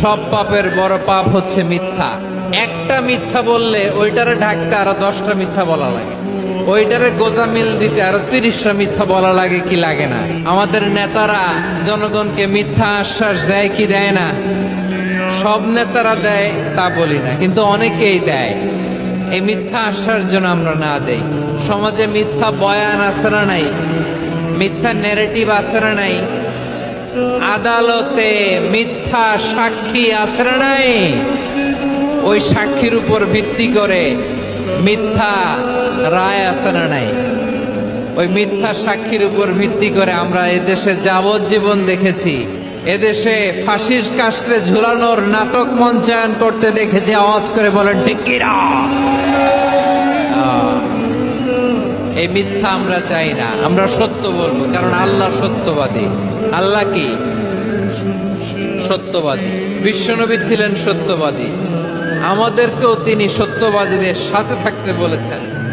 সব পাপের বড় পাপ হচ্ছে মিথ্যা। একটা মিথ্যা বললে ওইটারে ঢাকতে আরও দশটা মিথ্যা বলা লাগে। ওইটারে গোজামিল দিতে আরও তিরিশটা মিথ্যা বলা লাগে কি লাগে না। আমাদের নেতারা জনগণকে মিথ্যা আশ্বাস দেয় কি দেয় না? সব নেতারা দেয় তা বলি না, কিন্তু অনেকেই দেয়। এই মিথ্যা আশ্বাস যেন আমরা না দেই। সমাজে মিথ্যা বয়ান আছে না নাই? মিথ্যা নেরেটিভ আছে না নাই? আদালতে মিথ্যা সাক্ষী আছে নাই? ওই সাক্ষীর উপর ভিত্তি করে মিথ্যা রায় না নাই? ওই মিথ্যা সাক্ষীর উপর ভিত্তি করে আমরা এদেশে যাবজ্জীবন দেখেছি। এদেশে ফাঁসির কাস্টে ঝুলানোর নাটক মঞ্চায়ন করতে দেখেছি। আওয়াজ করে বলেন টিকিরা এই মিথ্যা আমরা চাই না। আমরা সত্য বলব, কারণ আল্লাহ সত্যবাদী। আল্লাহ কি? সত্যবাদী। বিশ্বনবী ছিলেন সত্যবাদী। আমাদেরকেও তিনি সত্যবাদীদের সাথে থাকতে বলেছেন।